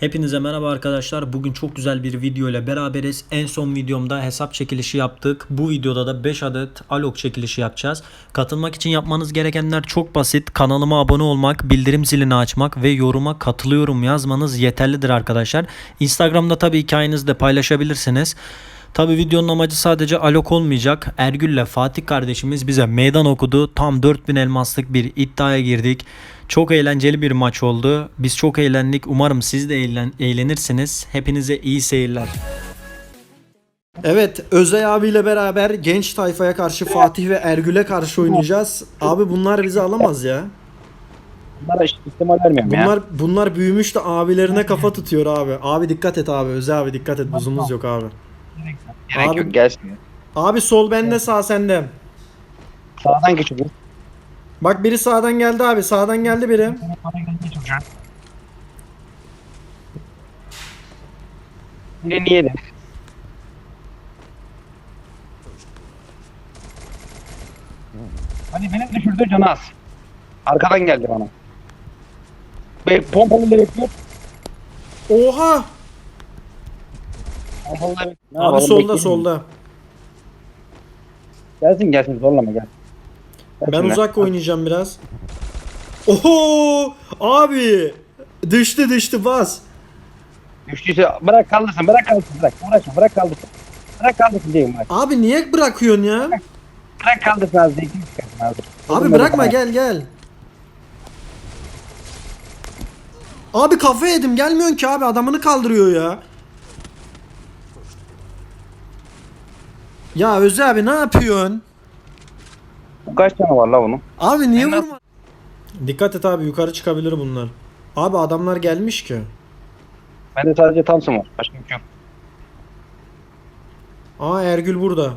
Hepinize merhaba arkadaşlar. Bugün çok güzel bir video ile beraberiz. En son videomda hesap çekilişi yaptık. Bu videoda da 5 adet alok çekilişi yapacağız. Katılmak için yapmanız gerekenler çok basit. Kanalıma abone olmak, bildirim zilini açmak ve yoruma katılıyorum yazmanız yeterlidir arkadaşlar. Instagram'da tabii hikayenizi de paylaşabilirsiniz. Tabi videonun amacı sadece alok olmayacak. Ergül ile Fatih kardeşimiz bize meydan okudu. Tam 4000 elmaslık bir iddiaya girdik. Çok eğlenceli bir maç oldu. Biz çok eğlendik. Umarım siz de eğlen- eğlenirsiniz. Hepinize iyi seyirler. Evet Özey abiyle beraber genç tayfaya karşı Fatih ve Ergül'e karşı oynayacağız. Abi bunlar bizi alamaz ya. Bunlara işte ihtimal vermiyorum ya. Bunlar bunlar büyümüş de abilerine kafa tutuyor abi. Abi dikkat et abi. Özey abi dikkat et. Buzumuz yok abi. Gerek Abi- yok gelsin. Abi sol bende sağ sende. Sağdan geçiyor. Bak biri sağdan geldi abi. Sağdan geldi biri. Yedi. Hadi beni düşürdü canı az. Arkadan geldi bana. Be pompalı bekliyor. Oha! Bekliyor. Ne Abi yapalım, solda bekleyelim. solda. Gelsin gelsin zorlama gel. Ben Gelsinler. uzak oynayacağım biraz. Oho! Abi! Düştü düştü bas. Düştüyse bırak kaldırsın bırak kaldırsın bırak. Uğraşma bırak kaldırsın. Bırak kaldırsın diyeyim bak. Abi niye bırakıyorsun ya? Bırak kaldırsın az zeytin çıkarsın az. Abi bırakma gel gel. Abi kafa yedim gelmiyorsun ki abi adamını kaldırıyor ya. Ya Özü abi ne yapıyorsun? Bu kaç tane var la bunun? Abi niye Ben vurma? Dikkat et abi yukarı çıkabilir bunlar. Abi adamlar gelmiş ki. Bende sadece Thompson var. Başka bir şey yok. Aa Ergül burada.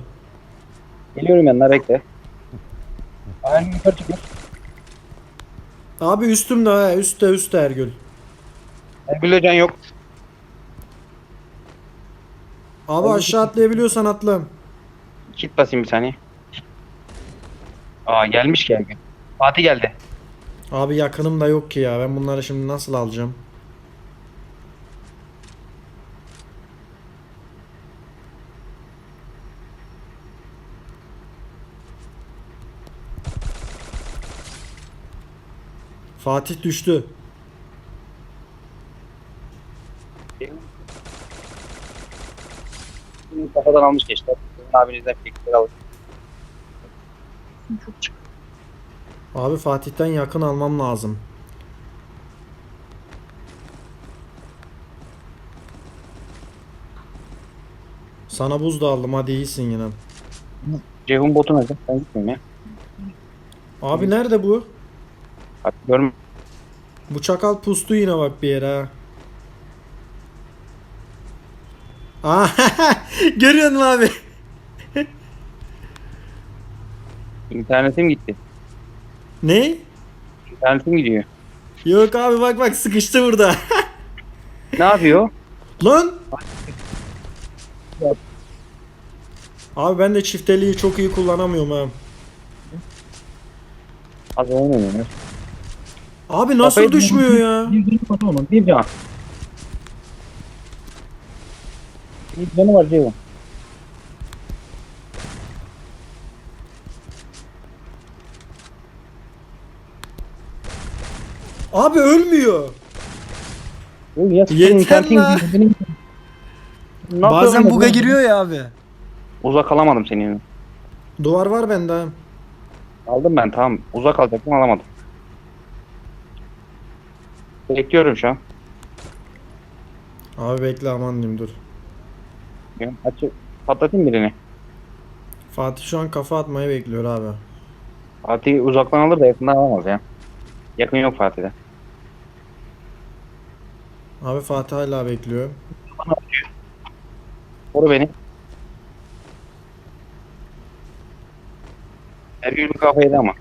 Geliyorum yanına bekle. Ayağını yukarı çıkıyor. Abi üstümde ha üstte üstte Ergül. Ergül Hocan yok. Abi aşağı atlayabiliyorsan atla. Kit basayım bir saniye. Aa gelmiş Ergül. Fatih geldi. Abi yakınım da yok ki ya ben bunları şimdi nasıl alacağım? Fatih düştü. Kafadan almış geçti. Abinizden. Çok çık. Abi Fatih'ten yakın almam lazım. Sana buz da aldım hadi iyisin yine. Ceyhun botu nerede? Ben gitmeyeyim ya. Abi nerede bu? Bak görme. Bu çakal pustu yine bak bir yere ha. Aa, görüyor musun abi? İnternetim gitti. Ne? İnternetim gidiyor. Yok abi bak bak sıkıştı burada. Ne yapıyor? Lan! Abi ben de çifteliği çok iyi kullanamıyorum ha. Az oyun oynuyor. Abi nasıl Kafayı- düşmüyor ya? Bir canı var oğlum. Bir can. Bir canı var Ceyhun. Abi ölmüyor. Oğlum ya Yeter internetin la. gidiyor, benim- Ne Bazen yapıyorum buga giriyor ya abi. Uzak alamadım senin. Duvar var bende ha. Aldım ben tamam. Uzak alacaktım alamadım. Bekliyorum şu an. Abi bekle aman diyeyim dur. Ya, Açı patlatayım birini. Fatih şu an kafa atmayı bekliyor abi. Fatih uzaktan alır da yakından alamaz ya. Yakın yok Fatih'de. Abi Fatih hala bekliyor. Koru beni. Her gün bir kafa yedi ama.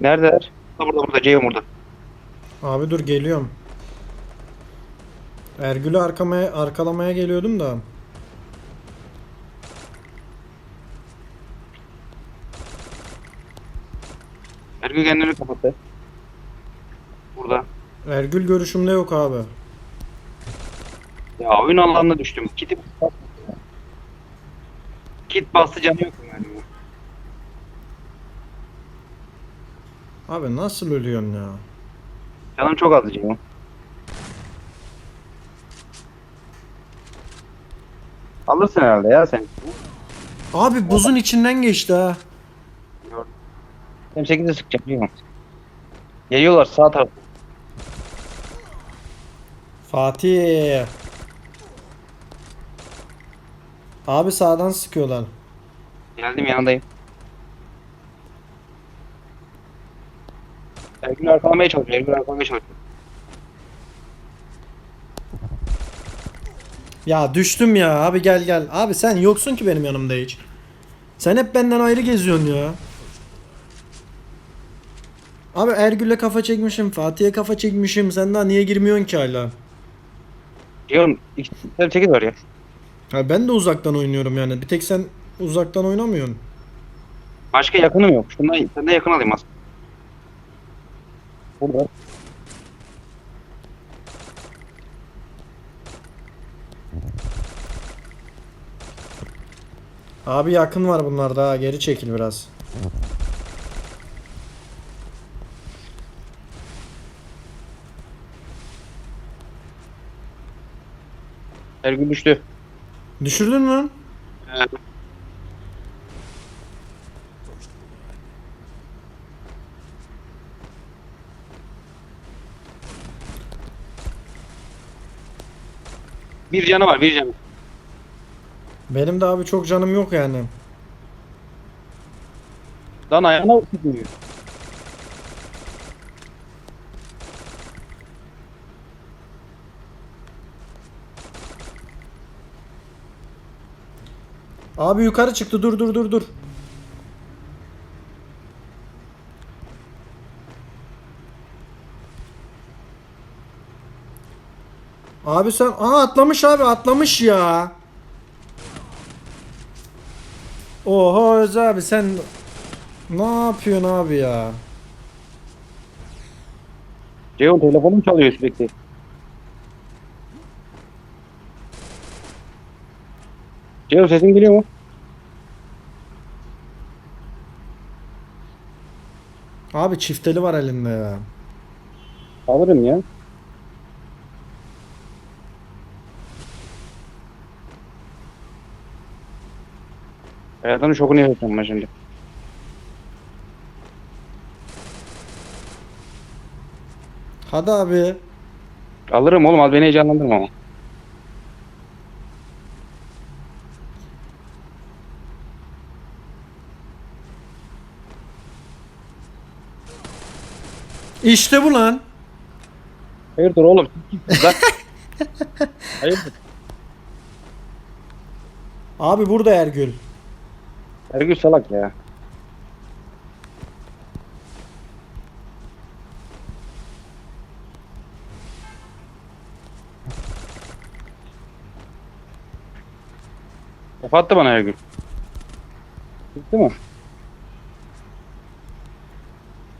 Neredeler? Burada burada burada Ceyhun burada. Abi dur geliyorum. Ergül'ü arkamaya, arkalamaya geliyordum da. Ergün kendini kapattı. Burada. Ergül görüşümde yok abi. Ya oyun alanına düştüm. Kiti Kit bastı canı yok yani. Abi nasıl ölüyorsun ya? Canım çok az canım. Alırsın herhalde ya sen. Abi buzun içinden geçti ha. Hem 8'de sıkacak değil mi? Geliyorlar sağ taraf. Fatih. Abi sağdan sıkıyorlar. Geldim yanındayım. Ergün arkalamaya çalışıyor. Ergün arkalamaya çalışıyor. Ya düştüm ya abi gel gel. Abi sen yoksun ki benim yanımda hiç. Sen hep benden ayrı geziyorsun ya. Abi Ergül'le kafa çekmişim. Fatih'e kafa çekmişim. Sen daha niye girmiyorsun ki hala? Diyorum 8 var ya. Ha, ben de uzaktan oynuyorum yani. Bir tek sen uzaktan oynamıyorsun. Başka yakınım yok. Şundan sen de yakın alayım aslında. Burada. Abi yakın var bunlarda ha. Geri çekil biraz. Ergün düştü. Düşürdün mü? Evet. Bir canı var, bir canı. Benim de abi çok canım yok yani. Lan ayağına sıkmıyor. Abi yukarı çıktı. Dur dur dur dur. Abi sen aa atlamış abi atlamış ya. Oha Öz abi sen ne yapıyorsun abi ya? Ceyhun telefonum çalıyor sürekli. Ceyhun sesin geliyor mu? Abi çifteli var elinde ya. Alırım ya. Hayatının şokunu yaşayacağım ben şimdi. Hadi abi. Alırım oğlum al beni heyecanlandırma ama. İşte bu lan. Hayırdır oğlum? Lan. Hayırdır? Abi burada Ergül. Ergün salak ya. Kafa attı bana Ergün. Gitti mi?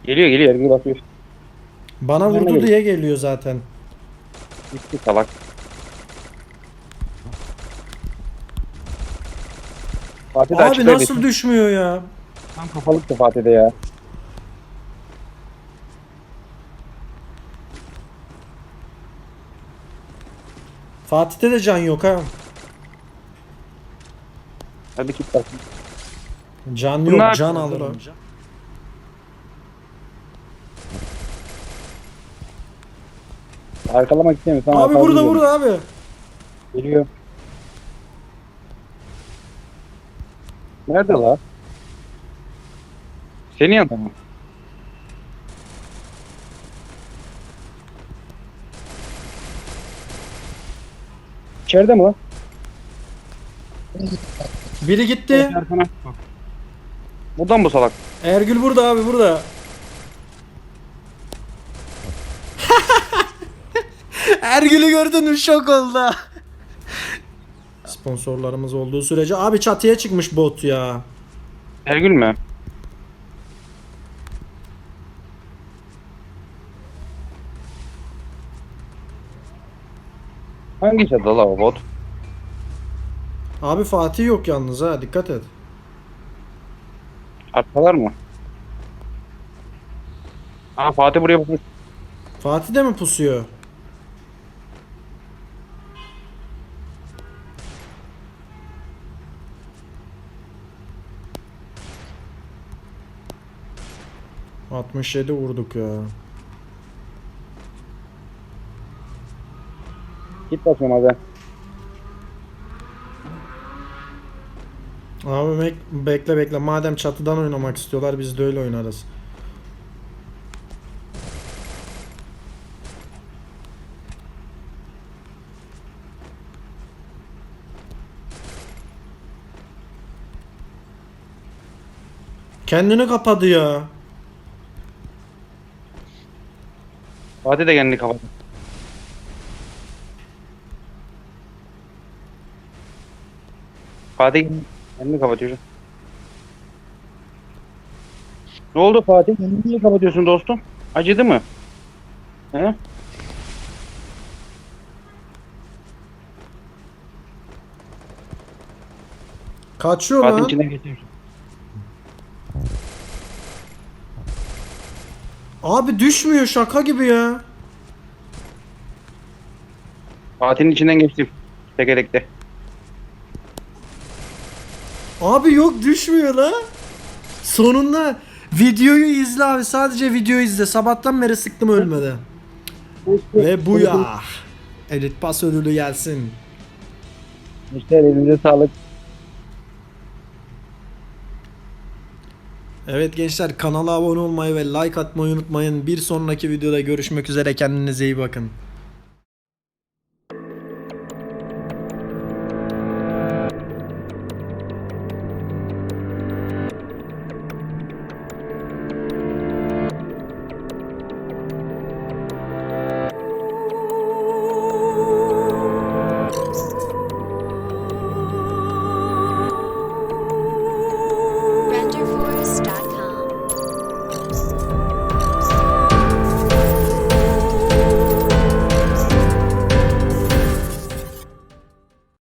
Geliyor geliyor Ergün bakıyor. Bana vurdu diye geliyor zaten. Gitti salak. Fatih de Abi açıkta nasıl düşmüyor ya? Tam kafalıktı Fatih'de ya. Fatih'te de can yok ha. Hadi git bak. Can yok, Bunlar- can alır o. Arkalamak istemiyorsan Abi arkalamayı burada burada abi. Geliyor. Nerede la? Senin yanında mı? İçeride mi lan? Biri gitti. Buradan bu salak. Ergül burada abi burada. Ergül'ü gördün mü şok oldu. Sponsorlarımız olduğu sürece abi çatıya çıkmış bot ya. Ergül mü? Hangi çatıda la o bot? Abi Fatih yok yalnız ha dikkat et. Arkalar mı? Aa Fatih buraya bakmış. Fatih de mi pusuyor? ...67 vurduk ya. Git bakayım abi. Abi bekle bekle madem çatıdan oynamak istiyorlar biz de öyle oynarız. Kendini kapadı ya. Fatih de kendini kapattı. Fatih kendini kapatıyor. Ne oldu Fatih? Kendini niye kapatıyorsun dostum? Acıdı mı? He? Kaçıyor Fatih lan. içinden geçiyorsun. Abi düşmüyor şaka gibi ya. Fatih'in içinden geçtim. Tekerlekte. Abi yok düşmüyor la. Sonunda videoyu izle abi. Sadece videoyu izle. Sabahtan beri sıktım ölmedi. Ve bu ya. Edit pas ödülü gelsin. İşte elinize sağlık. Evet gençler kanala abone olmayı ve like atmayı unutmayın. Bir sonraki videoda görüşmek üzere. Kendinize iyi bakın.